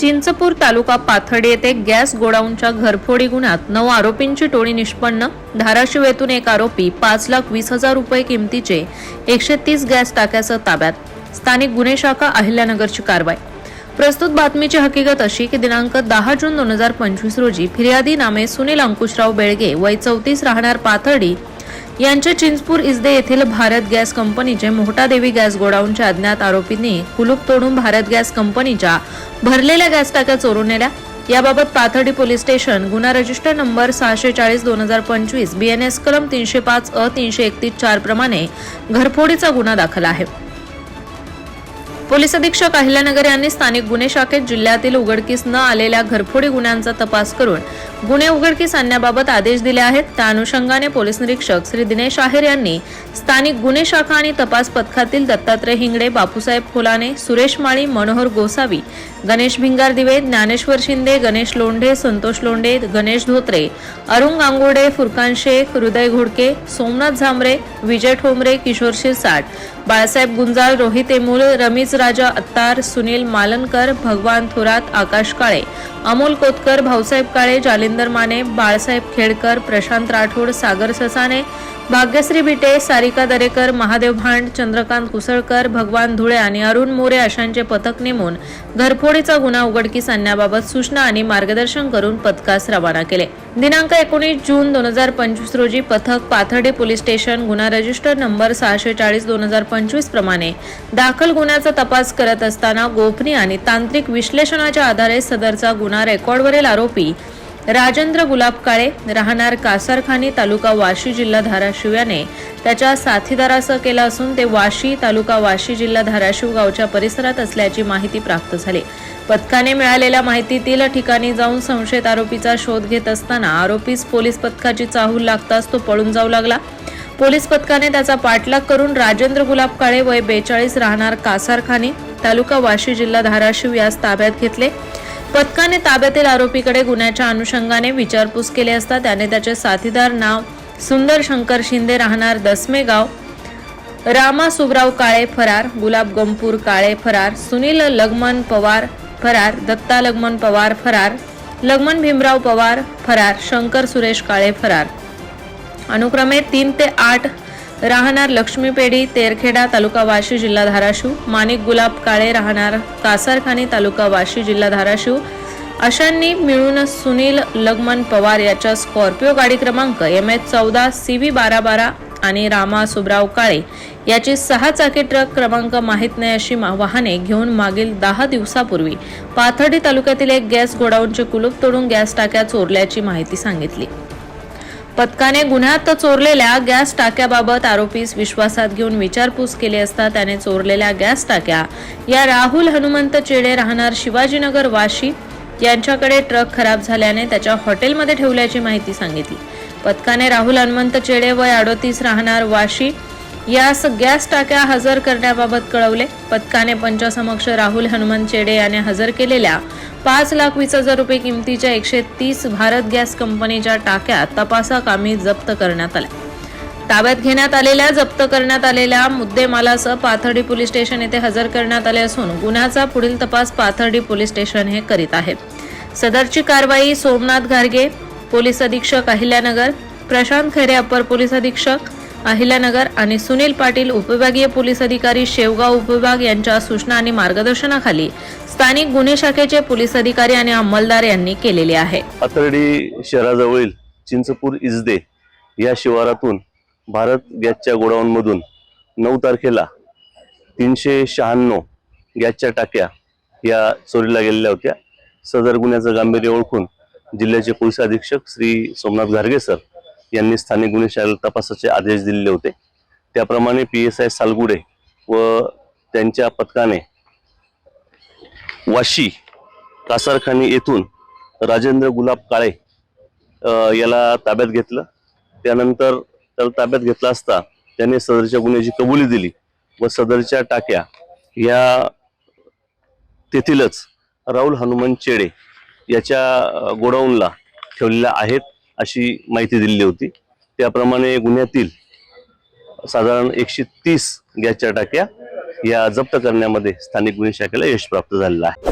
चिंचपूर तालुका पाथर्डी येथे गॅस गोडाऊनच्या घरफोडी गुन्ह्यात नऊ आरोपींची टोळी निष्पन्न. धाराशिव येथून एक आरोपी पाच लाख वीस हजार रुपये किमतीचे एकशे तीस गॅस टाक्यासह ताब्यात. स्थानिक गुन्हे शाखा अहिल्यानगरची कारवाई. प्रस्तुत बातमीची हकीकत अशी की दिनांक दहा जून दोन हजार पंचवीस रोजी फिर्यादी नामे सुनील अंकुशराव बेळगे वय चौतीस राहणार पाथर्डी यांच्या चिंचपूर इजदे येथील भारत गॅस कंपनीचे मोहटादेवी गॅस गोडाऊनच्या अज्ञात आरोपींनी कुलूप तोडून भारत गॅस कंपनीच्या भरलेल्या गॅस टाक्या चोरून नेल्या. याबाबत पाथर्डी पोलीस स्टेशन गुन्हा रजिस्टर नंबर सहाशे चाळीस दोन हजार पंचवीस बीएनएस कलम तीनशे पाच अ तीनशे एकतीस चार प्रमाणे घरफोडीचा गुन्हा दाखल आहे. पोलीस अधीक्षक अहिल्यानगर यांनी स्थानिक गुन्हे शाखेत जिल्ह्यातील उघडकीस न आलेल्या घरफोडी गुन्ह्यांचा तपास करून गुन्हे उघडकीस आणण्याबाबत आदेश दिले आहेत. त्या अनुषंगाने पोलीस निरीक्षक श्री दिनेश आहेर यांनी स्थानिक गुन्हे शाखा आणि तपास पथकातील दत्तात्रय हिंगडे बापूसाहेब खोलाने सुरेश माळी मनोहर गोसावी गणेश भिंगार दिवे ज्ञानेश्वर शिंदे गणेश लोंढे संतोष लोंढे गणेश धोत्रे अरुण गांगुर्डे फुरकान शेख हृदय घोडके सोमनाथ झांबरे विजय ठोंबरे किशोर शिरसाट बाळासाहेब गुंजाळ रोहित एमुल रमीज राजा अत्तार सुनील मालनकर भगवान थोरात आकाश काळे अमोल कोतकर भाऊसाहेब काळे जालिंदर माने बाळासाहेब खेडकर प्रशांत राठोड सागर ससाने भाग्यश्री बिटे सारिका दरेकर महादेव भांड चंद्रकांत कुसळकर भगवान धुळे आणि अरुण मोरे अशांचे पथक नेमून घरफोडीचा गुन्हा उघडकीस आणण्याबाबत सूचना आणि मार्गदर्शन करून पथकास रवाना केले. दिनांक एकोणीस जून दोन हजार पंचवीस रोजी पथक पाथर्डी पोलीस स्टेशन गुन्हा रजिस्टर नंबर सहाशे चाळीस दोन हजार पंचवीस प्रमाणे दाखल गुन्ह्याचा तपास करत असताना गोपनीय आणि तांत्रिक विश्लेषणाच्या आधारे सदरचा गुन्हा रेकॉर्डवरील आरोपी राजेंद्र गुलाब काळे राहणार कासारखानी तालुका वाशी जिल्हा धाराशिव याने त्याच्या साथीदारासह केला असून ते वाशी तालुका वाशी जिल्हा धाराशिव गावच्या परिसरात असल्याची माहिती प्राप्त झाली. पथकाने मिळालेल्या माहितीतील ठिकाणी जाऊन संशयित आरोपीचा शोध घेत असताना आरोपीस पोलीस पथकाची चाहूल लागताच तो पळून जाऊ लागला. पोलीस पथकाने त्याचा पाठलाग करून राजेंद्र गुलाब काळे वय बेचाळीस राहणार कासारखानी तालुका वाशी जिल्हा धाराशिव यास ताब्यात घेतले. पथकाने ताब्यातील आरोपीकडे गुन्ह्याच्या अनुषंगाने विचारपूस केली असता त्याने त्याचे साथीदार नाव सुंदर शंकर शिंदे राहणार दसमे गाव रामा सुबराव काळे फरार गुलाब गंपूर काळे फरार सुनील लगमन पवार फरार दत्ता लगमन पवार फरार लगमन भीमराव पवार फरार शंकर सुरेश काळे फरार. अनुक्रमे तीन ते आठ राहणार लक्ष्मीपेढी तेरखेडा तालुका वाशी जिल्हा धाराशिव माणिक गुलाब काळे राहणार कासारखानी तालुका वाशी जिल्हा धाराशिव. अशांनी मिळून सुनील लगमन पवार याच्या स्कॉर्पिओ गाडी क्रमांक एम एच चौदा सी व्ही बारा बारा आणि रामा सुबराव काळे याची सहा चाकी ट्रक क्रमांक माहीत नाही अशी मा- वाहने घेऊन मागील दहा दिवसापूर्वी पाथर्डी तालुक्यातील एक गॅस गोडाऊनचे कुलूप तोडून गॅस टाक्या चोरल्याची माहिती सांगितली. पथकाने गुन्ह्यात चोरलेल्या गॅस टाक्याबाबत आरोपीस विश्वासात घेऊन विचारपूस केली असता त्याने चोरलेल्या गॅस टाक्या या राहुल हनुमंत चेडे राहणार शिवाजीनगर वाशी यांच्याकडे ट्रक खराब झाल्याने त्याच्या हॉटेलमध्ये ठेवल्याची माहिती सांगितली. पथकाने राहुल हनुमंत चेडे वय अडोतीस राहणार वाशी यास गॅस टाक्या हजर करण्याबाबत कळवले. पथकाने पंचासमक्ष राहुल हनुमंत चेडे याने हजर केलेल्या पाच लाख वीस हजार रुपये किमतीच्या एकशे तीस भारत गॅस कंपनीच्या टाक्या तपासाकामी जप्त करण्यात आल्या. ताब्यात घेण्यात आलेल्या जप्त करण्यात आलेल्या मुद्देमालासह पाथर्डी पोलीस स्टेशन येथे हजर करण्यात आले असून गुन्ह्याचा पुढील तपास पाथर्डी पोलीस स्टेशन हे करीत आहे. सदरची कारवाई सोमनाथ घारगे पोलीस अधीक्षक अहिल्यानगर प्रशांत खैरे अप्पर पोलीस अधीक्षक अहिल्यानगर आणि सुनील पाटील उपविभागीय पोलीस अधिकारी शेवगाव उपविभाग यांच्या सूचना आणि मार्गदर्शनाखाली स्थानिक गुन्हे शाखेचे पोलीस अधिकारी आणि अंमलदार यांनी केलेले आहे. पाथर्डी शहराजवळील चिंचपूर इजदे या शिवारातून भारत गॅसच्या गोडाऊनमधून नऊ तारखेला तीनशे शहाण्णव गॅसच्या टाक्या या चोरीला गेलेल्या होत्या. सदर गुन्ह्याचं गांभीर्य ओळखून जिल्ह्याचे पोलीस अधीक्षक श्री सोमनाथ घारगे सर यांनी स्थानिक गुन्हे शाखेला तपासाचे आदेश दिलेले होते. त्याप्रमाणे पी एस आय सालगुडे व त्यांच्या पथकाने वाशी कासारखानी येथून राजेंद्र गुलाब काळे याला ताब्यात घेतलं. त्यानंतर त्याला ताब्यात घेतला असता त्याने सदरच्या गुन्ह्याची कबुली दिली व सदरच्या टाक्या या तेथीलच राहुल हनुमान चेडे याच्या गोडाऊनला ठेवलेल्या आहेत. अशी माहिती दिलेली होती. त्याप्रमाणे गुन्ह्यातील साधारण एकशे तीस गॅसच्या टाक्या या जप्त करण्यामध्ये स्थानिक गुन्हे शाखेला यश प्राप्त झालेलं आहे.